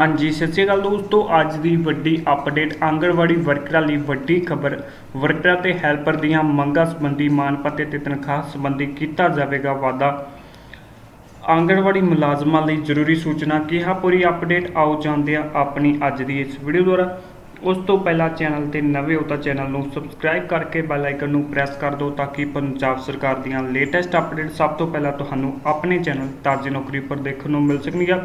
ਹਾਂਜੀ, ਸਤਿ ਸ਼੍ਰੀ ਅਕਾਲ ਦੋਸਤੋ। ਅੱਜ ਦੀ ਵੱਡੀ ਅਪਡੇਟ ਆਂਗਣਵਾੜੀ ਵਰਕਰਾਂ ਲਈ ਵੱਡੀ ਖਬਰ। ਵਰਕਰਾਂ ਤੇ ਹੈਲਪਰ ਦੀਆਂ ਮੰਗਾਂ ਸੰਬੰਧੀ ਮਾਨ ਭੱਤੇ ਤੇ ਤਨਖਾਹ ਸੰਬੰਧੀ ਕੀਤਾ ਜਾਵੇਗਾ ਵਾਅਦਾ। ਆਂਗਣਵਾੜੀ ਮੁਲਾਜ਼ਮਾਂ ਲਈ ਜ਼ਰੂਰੀ ਸੂਚਨਾ ਕਿਹਾ ਪੂਰੀ ਅਪਡੇਟ ਆਓ ਜਾਣਦੇ ਹਾਂ ਆਪਣੀ ਅੱਜ ਦੀ ਇਸ ਵੀਡੀਓ ਦੁਆਰਾ। ਉਸ ਤੋਂ ਪਹਿਲਾਂ ਚੈਨਲ ਤੇ ਨਵੇਂ ਹੋ ਤਾਂ ਚੈਨਲ ਨੂੰ ਸਬਸਕ੍ਰਾਈਬ ਕਰਕੇ ਬੈਲ ਆਈਕਨ ਨੂੰ ਪ੍ਰੈਸ ਕਰ ਦਿਓ ਤਾਂ ਕਿ ਪੰਜਾਬ ਸਰਕਾਰ ਦੀਆਂ ਲੇਟੈਸਟ ਅਪਡੇਟ ਸਭ ਤੋਂ ਪਹਿਲਾਂ ਤੁਹਾਨੂੰ ਆਪਣੇ ਚੈਨਲ ਤਾਜੀ ਨੌਕਰੀ ਉੱਪਰ ਦੇਖਣ ਨੂੰ ਮਿਲ ਸਕਣਗੀਆਂ।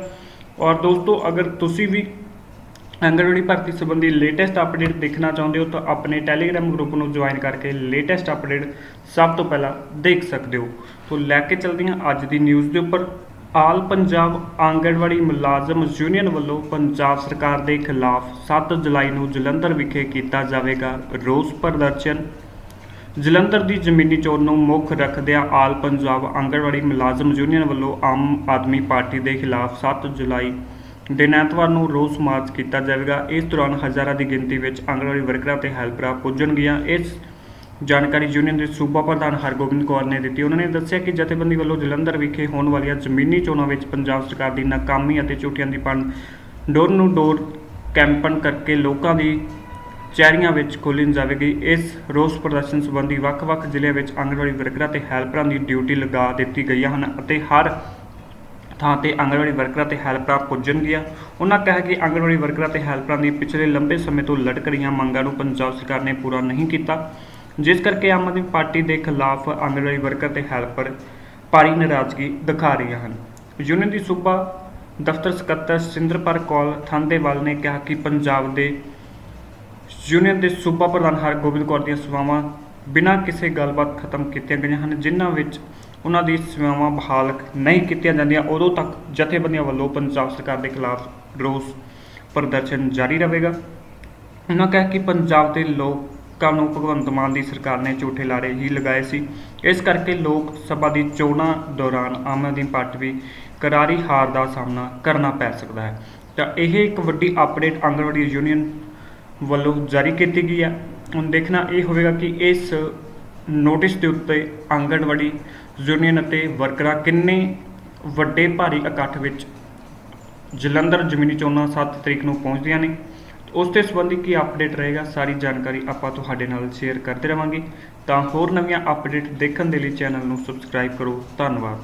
ਔਰ ਦੋਸਤੋ, ਅਗਰ ਤੁਸੀਂ ਵੀ ਆਂਗਣਵਾੜੀ ਭਰਤੀ ਸੰਬੰਧੀ ਲੇਟੈਸਟ ਅਪਡੇਟ ਦੇਖਣਾ ਚਾਹੁੰਦੇ ਹੋ ਤਾਂ ਆਪਣੇ ਟੈਲੀਗ੍ਰਾਮ ਗਰੁੱਪ ਨੂੰ ਜੁਆਇਨ ਕਰਕੇ ਲੇਟੈਸਟ ਅਪਡੇਟ ਸਭ ਤੋਂ ਪਹਿਲਾਂ ਦੇਖ ਸਕਦੇ ਹੋ। ਤੋਂ ਲੈ ਕੇ ਚੱਲਦੇ ਹਾਂ ਅੱਜ ਦੀ ਨਿਊਜ਼ ਦੇ ਉੱਪਰ। ਆਲ ਪੰਜਾਬ ਆਂਗਣਵਾੜੀ ਮੁਲਾਜ਼ਮ ਯੂਨੀਅਨ ਵੱਲੋਂ ਪੰਜਾਬ ਸਰਕਾਰ ਦੇ ਖਿਲਾਫ 7 ਜੁਲਾਈ ਨੂੰ ਜਲੰਧਰ ਵਿਖੇ ਕੀਤਾ ਜਾਵੇਗਾ ਰੋਸ ਪ੍ਰਦਰਸ਼ਨ। ਜਲੰਧਰ ਦੀ ਜ਼ਮੀਨੀ ਚੋਣ ਨੂੰ ਮੁੱਖ ਰੱਖਦਿਆਂ ਆਲ ਪੰਜਾਬ ਆਂਗਣਵਾੜੀ ਮੁਲਾਜ਼ਮ ਯੂਨੀਅਨ ਵੱਲੋਂ ਆਮ ਆਦਮੀ ਪਾਰਟੀ ਦੇ ਖਿਲਾਫ 7 ਜੁਲਾਈ ਦਿਨ ਐਤਵਾਰ ਨੂੰ ਰੋਸ ਮਾਰਚ ਕੀਤਾ ਜਾਵੇਗਾ। ਇਸ ਦੌਰਾਨ ਹਜ਼ਾਰਾਂ ਦੀ ਗਿਣਤੀ ਵਿੱਚ ਆਂਗਣਵਾੜੀ ਵਰਕਰਾਂ ਤੇ ਹੈਲਪਰਾਂ ਪੁੱਜਣਗੀਆਂ। ਇਸ ਜਾਣਕਾਰੀ ਯੂਨੀਅਨ ਦੇ ਸੂਬਾ ਪ੍ਰਧਾਨ ਹਰਗੋਬਿੰਦ ਕੌਰ ਨੇ ਦਿੱਤੀ। ਉਹਨਾਂ ਨੇ ਦੱਸਿਆ ਕਿ ਜਥੇਬੰਦੀ ਵੱਲੋਂ ਜਲੰਧਰ ਵਿਖੇ ਹੋਣ ਵਾਲੀਆਂ ਜ਼ਮੀਨੀ ਚੋਣਾਂ ਵਿੱਚ ਪੰਜਾਬ ਸਰਕਾਰ ਦੀ ਨਾਕਾਮੀ ਅਤੇ ਝੂਠੀਆਂ ਦੀ ਪੰਡ ਡੋਰ ਨੂੰ ਡੋਰ ਕੈਂਪਨ ਕਰਕੇ ਲੋਕਾਂ ਦੀ ਚਿਹਰਿਆਂ ਵਿੱਚ ਖੋਲ੍ਹੀ ਜਾਵੇਗੀ। ਇਸ ਰੋਸ ਪ੍ਰਦਰਸ਼ਨ ਸੰਬੰਧੀ ਵੱਖ-ਵੱਖ ਜ਼ਿਲ੍ਹਿਆਂ ਵਿੱਚ ਆਂਗਣਵਾੜੀ ਵਰਕਰਾਂ ਤੇ ਹੈਲਪਰਾਂ ਦੀ ਡਿਊਟੀ ਲਗਾ ਦਿੱਤੀ ਗਈਆਂ ਹਨ ਅਤੇ ਹਰ ਥਾਂ ਤੇ ਆਂਗਣਵਾੜੀ ਵਰਕਰਾਂ ਤੇ ਹੈਲਪਰਾਂ ਪੁੱਜਣਗੀਆਂ। ਉਹਨਾਂ ਕਿਹਾ ਕਿ ਆਂਗਣਵਾੜੀ ਵਰਕਰਾਂ ਤੇ ਹੈਲਪਰਾਂ ਦੀ ਪਿਛਲੇ ਲੰਬੇ ਸਮੇਂ ਤੋਂ ਲਟਕ ਰਹੀਆਂ ਮੰਗਾਂ ਨੂੰ ਪੰਜਾਬ ਸਰਕਾਰ ਨੇ ਪੂਰਾ ਨਹੀਂ ਕੀਤਾ। ਜਿਸ ਕਰਕੇ ਆਮ ਆਦਮੀ ਪਾਰਟੀ ਦੇ ਖਿਲਾਫ ਆਂਗਣਵਾੜੀ ਵਰਕਰ ਤੇ ਹੈਲਪਰ ਭਾਰੀ ਨਾਰਾਜ਼ਗੀ ਦਿਖਾ ਰਹੀਆਂ ਹਨ। ਯੂਨੀਅਨ ਦੀ ਸੂਬਾ ਦਫ਼ਤਰ ਸਕੱਤਰ ਸਿੰਦਰਪਾਲ ਕੌਲ ਥਾਂਦੇਵਾਲ ਨੇ ਕਿਹਾ ਕਿ ਪੰਜਾਬ ਦੇ ਯੂਨੀਅਨ ਦੇ ਸੂਬਾ ਪ੍ਰਧਾਨ ਹਰਗੋਬਿੰਦ ਕੌਰ ਦੀਆਂ ਸੇਵਾਵਾਂ ਬਿਨਾਂ ਕਿਸੇ ਗੱਲਬਾਤ ਖਤਮ ਕੀਤੀਆਂ ਗਈਆਂ ਹਨ, ਜਿਨ੍ਹਾਂ ਵਿੱਚ ਉਹਨਾਂ ਦੀ ਸੇਵਾਵਾਂ ਬਹਾਲ ਨਹੀਂ ਕੀਤੀਆਂ ਜਾਂਦੀਆਂ, ਉਦੋਂ ਤੱਕ ਜਥੇਬੰਦੀਆਂ ਵੱਲੋਂ ਪੰਜਾਬ ਸਰਕਾਰ ਦੇ ਖਿਲਾਫ ਰੋਸ ਪ੍ਰਦਰਸ਼ਨ ਜਾਰੀ ਰਹੇਗਾ। ਉਹਨਾਂ ਕਿਹਾ ਕਿ ਪੰਜਾਬ ਦੇ ਲੋਕਾਂ ਨੂੰ ਭਗਵੰਤ ਮਾਨ ਦੀ ਸਰਕਾਰ ਨੇ ਝੂਠੇ ਲਾਰੇ ਹੀ ਲਗਾਏ ਸੀ। ਇਸ ਕਰਕੇ ਲੋਕ ਸਭਾ ਦੀ ਚੋਣਾਂ ਦੌਰਾਨ ਆਮ ਆਦਮੀ ਪਾਰਟੀ ਵੀ ਕਰਾਰੀ ਹਾਰ ਦਾ ਸਾਹਮਣਾ ਕਰਨਾ ਪੈ ਸਕਦਾ ਹੈ। ਤਾਂ ਇਹ ਇੱਕ ਵੱਡੀ ਅਪਡੇਟ ਆਂਗਣਵਾੜੀ ਯੂਨੀਅਨ ਵੱਲੋਂ ਜਾਰੀ ਕੀਤੀ ਗਈ ਹੈ ਹੁਣ ਦੇਖਣਾ ਇਹ ਹੋਵੇਗਾ ਕਿ ਇਸ ਨੋਟਿਸ ਦੇ ਉੱਤੇ ਆਂਗਣਵਾੜੀ ਯੂਨੀਅਨ ਅਤੇ ਵਰਕਰਾਂ ਕਿੰਨੇ ਵੱਡੇ ਭਾਰੀ ਇਕੱਠ ਵਿੱਚ ਜਲੰਧਰ ਜ਼ਮੀਨੀ ਚੋਣਾਂ 7 ਤਰੀਕ ਨੂੰ ਪਹੁੰਚਦੀਆਂ ਨੇ। ਉਸ ਦੇ ਸੰਬੰਧੀ ਕੀ ਅਪਡੇਟ ਰਹੇਗਾ, ਸਾਰੀ ਜਾਣਕਾਰੀ ਆਪਾਂ ਤੁਹਾਡੇ ਨਾਲ ਸ਼ੇਅਰ ਕਰਦੇ ਰਵਾਂਗੇ। ਤਾਂ ਹੋਰ ਨਵੀਆਂ ਅਪਡੇਟ ਦੇਖਣ ਦੇ ਲਈ ਚੈਨਲ ਨੂੰ ਸਬਸਕ੍ਰਾਈਬ ਕਰੋ। ਧੰਨਵਾਦ।